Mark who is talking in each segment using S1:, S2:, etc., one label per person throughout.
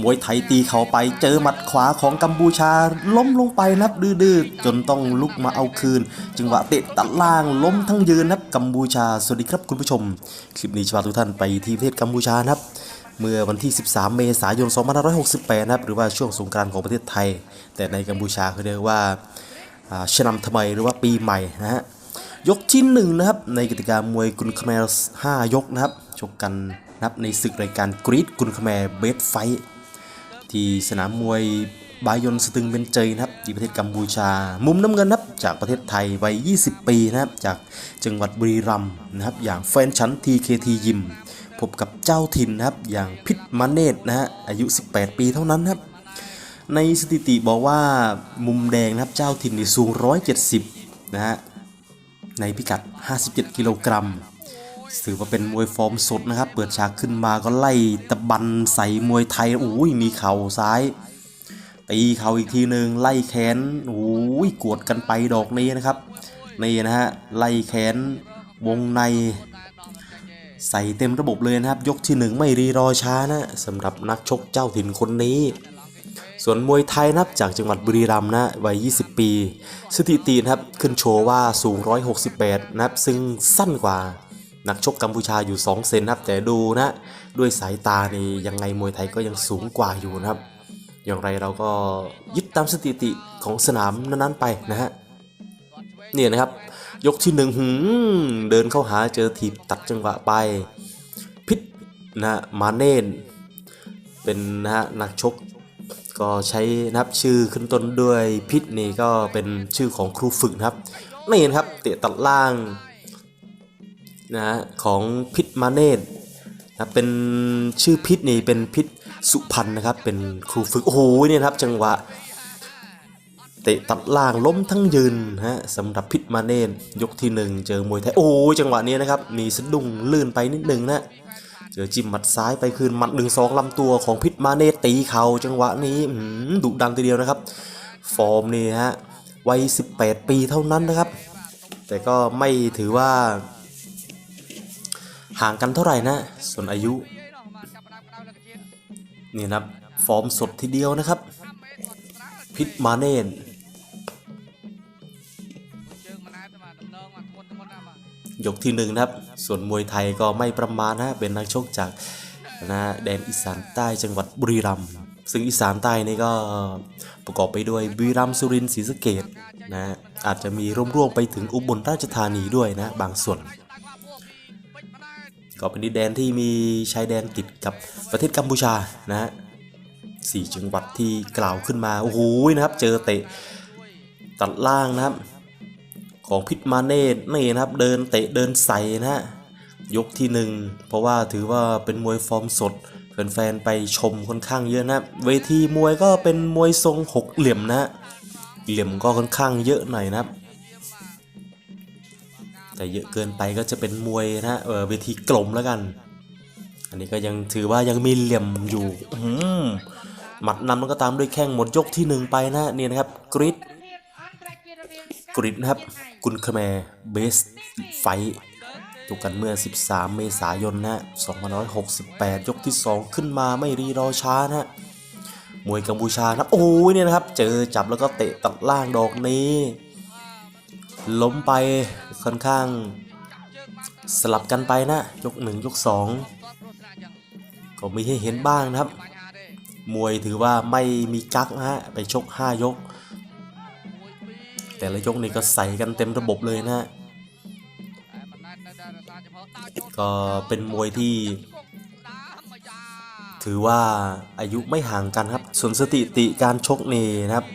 S1: มวยไทยตีเขาไปเจอหมัดขวาของกัมพูชา ล้มลงไปนับดื้อๆจนต้องลุกมาเอาคืน จังหวะเตะตัดล่างล้มทั้งยืนนับกัมพูชา สวัสดีครับคุณผู้ชม คลิปนี้จะพาทุกท่านไปที่ประเทศกัมพูชานะครับ เมื่อวันที่ 13 เมษายน 2568 นะครับ หรือว่าช่วงสงกรานต์ของประเทศไทย แต่ในกัมพูชาเขาเรียกว่าชนำทำไมหรือว่าปีใหม่นะฮะยกที่หนึ่งนะครับในกติกามวยกุนคาแมร์5ยกนะครับชกกัน นะครับในศึกรายการกรีดกุนคแมร์เบสไฟท์ที่สนามมวยบายอนสตึงเบนเจยนะครับที่ประเทศกัมพูชา มุมน้ำเงินนะครับจากประเทศไทยวัย 20 ปีนะครับจากจังหวัดบุรีรัมย์นะครับอย่างแฟนชั้น TKT ยิมพบกับเจ้าถิ่นนะครับอย่างพิษมาเนตนะฮะอายุ 18 ปีเท่านั้นนะครับในสถิติบอกว่ามุมแดงนะครับเจ้าถิ่นนี่สูง 170 นะฮะในพิกัด 57 กิโลกรัม ถือว่าเป็นมวยฟอร์มสดนะครับ เปิดฉากขึ้นมาก็ไล่ตะบันใส่มวยไทยโอ้ยมีเข่าซ้ายตีเข่าอีกทีหนึ่งไล่แขนโอ้ยกวดกันไปดอกนี้นะครับนี่นะฮะไล่แขนวงใน ใส่เต็มระบบเลยนะครับ ยกที่หนึ่งไม่รีรอช้านะสำหรับนักชกเจ้าถิ่นคนนี้ ส่วนมวยไทยนะับจากจังหวัดบุรีรัมย์นะวัย 20 ปี สถิตินะครับขึ้นโชว์ว่าสูง 168 นะครับ ซึ่งสั้นกว่า นักชกกัมพูชาอยู่ 2 เซนครับ แต่ดูนะ ด้วยสายตานี่ยังไงมวยไทยก็ยังสูงกว่าอยู่นะครับ อย่างไรเราก็ยึดตามสถิติของสนามนั้นๆไปนะฮะเนี่ยนะครับ ยกที่หนึ่งเดินเข้าหาเจอถีบตัดจังหวะไป พิษนะมาเน่นเป็นนะฮะนักชกก็ใช้นับชื่อขึ้นต้นด้วยพิษนี่ก็เป็นชื่อของครูฝึกนะครับนี่นะครับ เตะตัดล่าง นะของพิษมาเนตนะเป็นชื่อพิษนี่เป็นพิษสุพรรณนะครับ เป็นครูฝึก โอ้โหเนี่ยครับ จังหวะเตะตัดล่างล้มทั้งยืนฮะสำหรับพิษมาเนตยกที่หนึ่งเจอมวยไทยโอ้จังหวะนี้นะครับ มีสะดุ้งลื่นไปนิดนึงนะเจอจิ้มหมัดซ้ายไปคืนหมัดหนึ่งสองลำตัวของพิษมาเนตตีเข่าจังหวะนี้ดุดันทีเดียวนะครับ ฟอร์มนี่ฮะวัย 18 ปีเท่านั้นนะครับ แต่ก็ไม่ถือว่า ห่างกันเท่าไหร่นะ ส่วนอายุ นี่นะครับ ฟอร์มสดทีเดียวนะครับ พิษมาเนตยกที่หนึ่งนะครับ ส่วนมวยไทยก็ไม่ประมาณนะ เป็นนักชกจากนะแดนอีสานใต้จังหวัดบุรีรัมย์ ซึ่งอีสานใต้นี่ก็ประกอบไปด้วยบุรีรัมย์สุรินทร์ศรีสะเกดนะ อาจจะมีร่วมๆไปถึงอุบลราชธานีด้วยนะ บางส่วน ก็เป็นดินแดนที่มีชายแดนติดกับประเทศกัมพูชานะฮะสี่จังหวัดที่กล่าวขึ้นมา โอ้โหนะครับ เจอเตะตัดล่างนะครับ ของพิษมาเนตนี่นะครับ เดินเตะเดินใส่นะฮะยกที่หนึ่งเพราะว่าถือว่าเป็นมวยฟอร์มสดแฟนๆไปชมค่อนข้างเยอะนะ เวทีมวยก็เป็นมวยทรงหกเหลี่ยมนะฮะเหลี่ยมก็ค่อนข้างเยอะหน่อยนะครับ แต่เยอะเกินไปก็จะเป็นมวยนะฮะเออเวทีกลมแล้วกัน อันนี้ก็ยังถือว่ายังมีเหลี่ยมอยู่อื้อหือหมัดนำแล้วก็ตามด้วยแข้งหมดยกที่หนึ่งไปนะนี่นะครับกริดกริดนะครับกุนคาแมร์เบสไฟถูกกันเมื่อ 13 เมษายนนะ2568 ยกที่ 2 ขึ้นมาไม่รีรอช้านะมวยกัมพูชานะครับโอ้ยเนี่ยนะครับ เจอจับแล้วก็เตะตัดล่างดอกนี้ ล้มไป ค่อนข้างสลับกันไปนะ ยกหนึ่งยกสองก็มีให้เห็นบ้างนะครับ มวยถือว่าไม่มีกักนะฮะ ไปชก 5 ยก แต่ละยกนี่ก็ใส่กันเต็มระบบเลยนะฮะ ก็เป็นมวยที่ ถือว่าอายุไม่ห่างกันครับ ส่วนสถิติการชกนี่นะครับ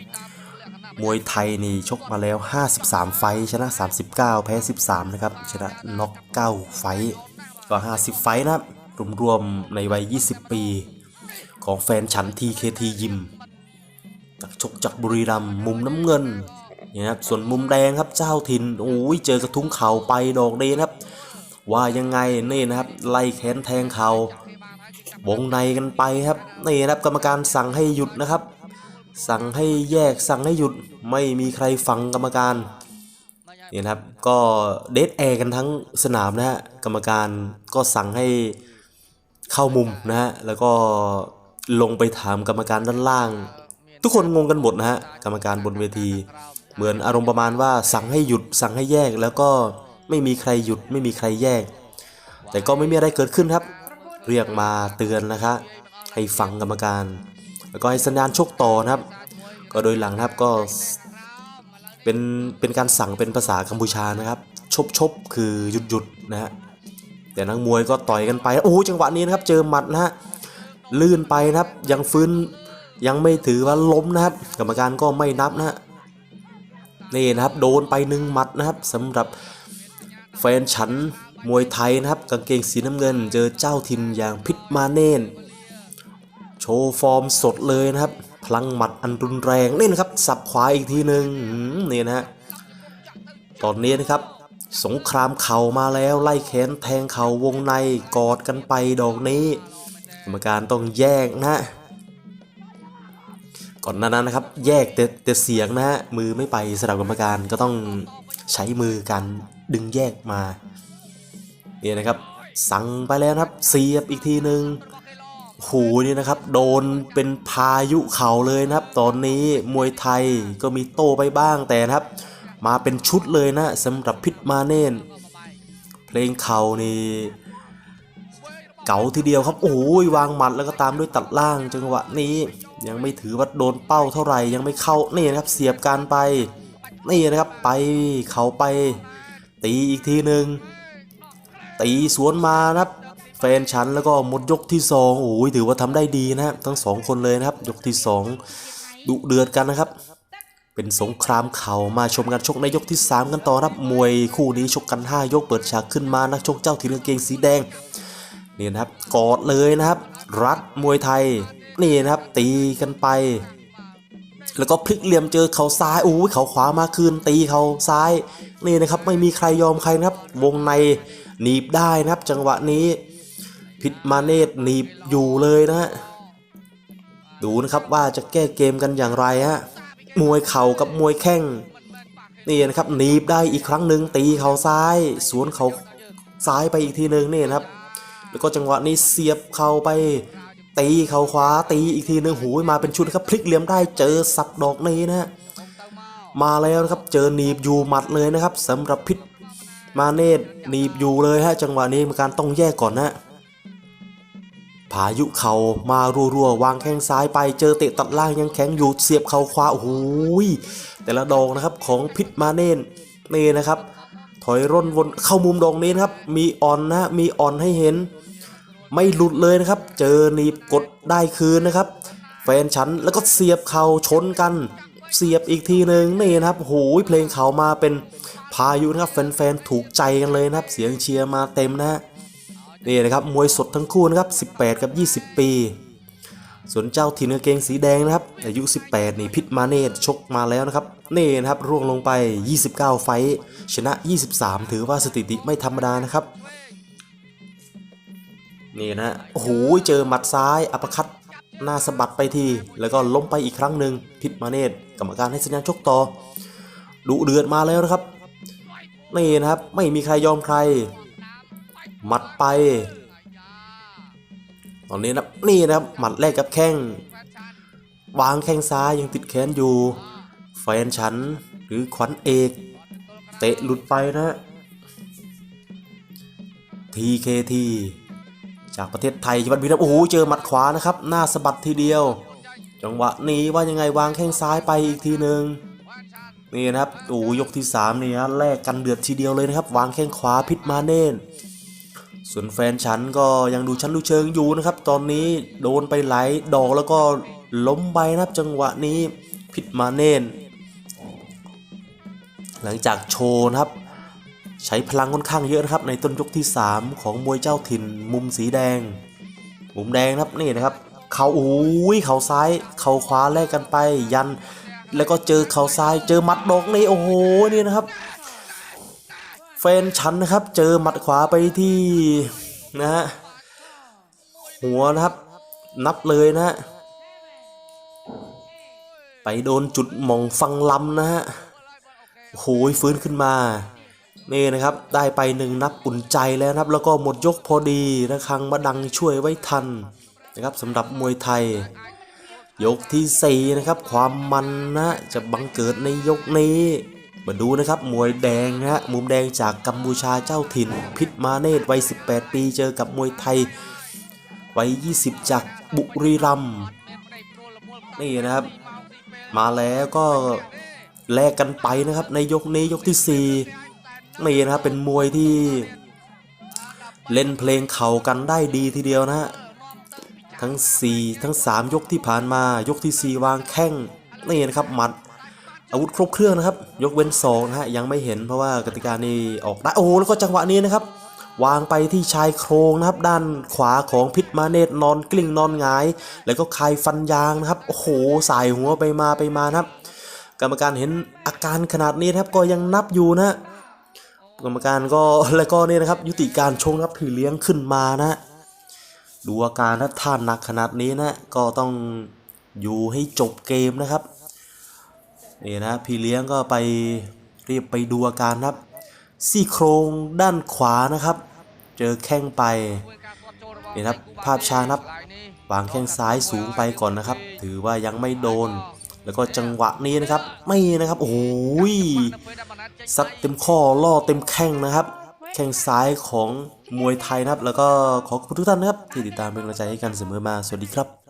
S1: มวยไทยนี่ชกมาแล้ว 53 ไฟชนะ 39 แพ้ 13 นะครับ ชนะน็อก9ไฟก็ 50 ไฟนะครับรวมๆในวัย 20 ปี ของแฟนฉัน TKT ยิมนักชกจากบุรีรัมย์มุมน้ำเงินนี่นะครับส่วนมุมแดงครับเจ้าถิ่นโอ้ยเจอกระทุ้งเข่าไปดอกเดนะครับ ว่ายังไงนี่นะครับไล่แขนแทงเข่าวงในกันไปครับนี่นะครับกรรมการสั่งให้หยุดนะครับ สั่งให้แยกสั่งให้หยุดไม่มีใครฟังกรรมการเนี่นะครับก็เดทแอร์กันทั้งสนามนะฮะกรรมการก็สั่งให้เข้ามุมนะฮะแล้วก็ลงไปถามกรรมการด้านล่าง ทุกคนงงกันหมดนะฮะกรรมการบนเวที เหมือนอารมณ์ประมาณว่าสั่งให้หยุดสั่งให้แยกแล้วก็ไม่มีใครหยุดไม่มีใครแยก แต่ก็ไม่มีอะไรเกิดขึ้นครับ เรียกมาเตือนนะคะให้ฟังกรรมการ แล้วก็ให้สัญญาณชกต่อนะครับ ก็โดยหลังนะครับก็เป็นเป็นการสั่งเป็นภาษากัมพูชานะครับ ชบชบคือหยุดหยุดนะฮะแต่นักมวยก็ต่อยกันไปโอ้โหจังหวะนี้นะครับ เจอหมัดนะฮะลื่นไปนะครับยังฟื้นยังไม่ถือว่าล้มนะครับ กรรมการก็ไม่นับนะฮะนี่นะครับโดนไปหนึ่งหมัดนะครับสำหรับแฟนฉันมวยไทยนะครับกางเกงสีน้ำเงิน เจอเจ้าถิ่นอย่างพิษมาเน่น ว์ฟอร์มสดเลยนะครับ พลังหมัดอันรุนแรงนี่นะครับ สับขวาอีกทีหนึ่งนี่นะฮะตอนนี้นะครับ สงครามเข่ามาแล้วไล่แขนแทงเข่าวงในกอดกันไปดอกนี้กรรมการต้องแยกนะ ก่อนหน้านั้นนะครับ แยกแต่แต่เสียงนะฮะมือไม่ไปสำหรับกรรมการก็ต้องใช้มือกันดึงแยกมาเนี่ยนะครับ สั่งไปแล้วครับเสียบอีกทีหนึ่ง หูนี่นะครับโดนเป็นพายุเข่าเลยนะครับ ตอนนี้มวยไทยก็มีโต้ไปบ้างแต่นะครับ มาเป็นชุดเลยนะสำหรับพิษมาเน่น เพลงเข่านี่เก๋าทีเดียวครับโอ้ยวางหมัดแล้วก็ตามด้วยตัดล่างจังหวะนี้ ยังไม่ถือว่าโดนเป้าเท่าไหร่ยังไม่เข้านี่นะครับเสียบการไปนี่นะครับไปเข่าไป ตีอีกทีหนึ่งตีสวนมานะครับ แฟนฉันแล้วก็หมดยกที่สองโอ้ยถือว่าทำได้ดีนะครับทั้งสองคนเลยนะครับ ยกที่สองดุเดือดกันนะครับ เป็นสงครามเข่ามาชมกันชกในยกที่ 3 กันต่อครับมวยคู่นี้ชกกัน 5 ยกเปิดฉากขึ้นมานักชกเจ้าถิ่นกางเกงสีแดงนี่นะครับกอดเลยนะครับ รัดมวยไทยนี่นะครับ ตีกันไป แล้วก็พลิกเหลี่ยมเจอเขาซ้ายโอ้ยเขาขวามาคืนตีเขาซ้ายนี่นะครับ ไม่มีใครยอมใครนะครับ วงในหนีบได้นะครับ จังหวะนี้ พิษมาเนตหนีบอยู่เลยนะฮะดูนะครับว่าจะแก้เกมกันอย่างไรฮะมวยเข่ากับมวยแข้งนี่นะครับหนีบได้อีกครั้งหนึ่งตีเข่าซ้าย สวนเข่าซ้ายไปอีกทีหนึ่งนี่นะครับ แล้วก็จังหวะนี้เสียบเข่าไป ตีเข่าขวาตีอีกทีหนึ่งหูยมาเป็นชุดครับพลิกเหลี่ยมได้เจอสับดอกนี้นะฮะมาแล้วนะครับเจอหนีบอยู่หมัดเลยนะครับสำหรับพิษมาเนตหนีบอยู่เลยฮะจังหวะนี้มีการต้องแยกก่อนนะ พายุเข่ามารัวๆ วางแข้งซ้ายไปเจอเตะตัดล่างยังแข็งอยู่เสียบเข่าขวาโอ้โหยแต่ละดอกนะครับของพิษมาเน่นเนี่นะครับ ถอยร่นวนเข้ามุมดอกนี้นะครับ มีอ่อนนะมีอ่อนให้เห็น ไม่หลุดเลยนะครับ เจอหนีบกดได้คืนนะครับ แฟนฉันแล้วก็เสียบเข่าชนกัน เสียบอีกทีหนึ่งนี่นะครับโอ้โหยเพลงเขามาเป็นพายุนะครับแฟนๆถูกใจกันเลยนะครับ เสียงเชียร์มาเต็มนะฮะ นี่นะครับมวยสดทั้งคู่นะครับ18 กับ 20 ปี ส่วนเจ้าถิ่นกางเกงสีแดงนะครับอายุ 18 นี่พิษมาเนตชกมาแล้วนะครับนี่นะครับร่วงลงไป 29 ไฟชนะ 23 ถือว่าสถิติไม่ธรรมดานะครับนี่นะโอ้โหเจอหมัดซ้ายอัปคัตหน้าสะบัดไปที แล้วก็ล้มไปอีกครั้งหนึ่งพิษมาเนตกรรมการให้สัญญาณชกต่อดุเดือดมาแล้วนะครับนี่นะครับไม่มีใครยอมใคร หมัดไป ตอนนี้นะนี่นะครับหมัดแรกกับแข้งวางแข้งซ้ายยังติดแขนอยู่แฟนฉันหรือขวัญเอก เตะหลุดไปนะ TKT จากประเทศไทยจังหวัดบุรีรัมย์โอ้โหเจอหมัดขวานะครับ หน้าสะบัดทีเดียว จังหวะนี้ว่ายังไงวางแข้งซ้ายไปอีกทีหนึ่งนี่นะครับโอ้ยกที่3นี่ฮะแลกกันเดือดทีเดียวเลยนะครับ วางแข้งขวาพิษมาเน่น ส่วนแฟนฉันก็ยังดูชั้นดูเชิงอยู่นะครับ ตอนนี้โดนไปหลายดอกแล้วก็ล้มไปนะครับจังหวะนี้พิษมาเน่น หลังจากโชว์นะครับ ใช้พลังค่อนข้างเยอะนะครับ ในต้นยกที่ 3 ของมวยเจ้าถิ่นมุมสีแดง มุมแดงครับนี่นะครับ เขาอุ้ยเขาซ้ายเขาขวาแลกกันไปยัน แล้วก็เจอเขาซ้ายเจอมัดดอกนี้โอ้โหนี่นะครับ แฟนฉันนะครับ เจอหมัดขวาไปที่นะฮะหัวนะครับ นับเลยนะฮะไปโดนจุดหมองฟังลำนะฮะโหยฟื้นขึ้นมา นี่นะครับ ได้ไปหนึ่งนับอุ่นใจแล้วนะครับ แล้วก็หมดยกพอดีระคังมาดังช่วยไว้ทันนะครับสำหรับมวยไทย ยกที่ 4 นะครับ ความมันนะจะบังเกิดในยกนี้ มาดูนะครับมวยแดงนะฮะมุมแดงจากกัมพูชาเจ้าถิ่น พิษมาเนตวัย 18 ปีเจอกับมวยไทยวัย 20 จากบุรีรัมย์นี่นะครับ มาแล้วก็แลกกันไปนะครับ ในยกนี้ยกที่ 4 นี่นะครับเป็นมวยที่เล่นเพลงเข่ากันได้ดีทีเดียวนะฮะทั้ง 4 ทั้ง 3 ยกที่ผ่านมายกทีสี่4 วางแข้งนี่นะครับหมัด อาวุธครบเครื่องนะครับ ยกเว้นศอกนะฮะยังไม่เห็นเพราะว่ากติกานี้ออกได้โอ้แล้วก็จังหวะนี้นะครับ วางไปที่ชายโครงนะครับ ด้านขวาของพิษมาเนตนอนกลิ้งนอนหงาย แล้วก็คายฟันยางนะครับโอ้โหสายหัวไปมาไปมานะครับ กรรมการเห็นอาการขนาดนี้นะครับก็ยังนับอยู่นะกรรมการก็แล้วก็เนี่ยนะครับ ยุติการชงครับถือเลี้ยงขึ้นมานะ ดูอาการถ้าท่านหนักขนาดนี้นะก็ต้องอยู่ให้จบเกมนะครับ นี่นะพี่เลี้ยงก็ไปรีบไปดูอาการครับ ซี่โครงด้านขวานะครับ เจอแข้งไปนี่นะครับภาพช้านะครับวางแข้งซ้ายสูงไปก่อนนะครับ ถือว่ายังไม่โดน แล้วก็จังหวะนี้นะครับ ไม่นะครับโอ้ยซัดเต็มข้อล่อเต็มแข้งนะครับ แข้งซ้ายของมวยไทยนะครับ แล้วก็ขอขอบคุณทุกท่านนะครับที่ติดตามเป็นกำลังใจให้กันเสมอมาสวัสดีครับ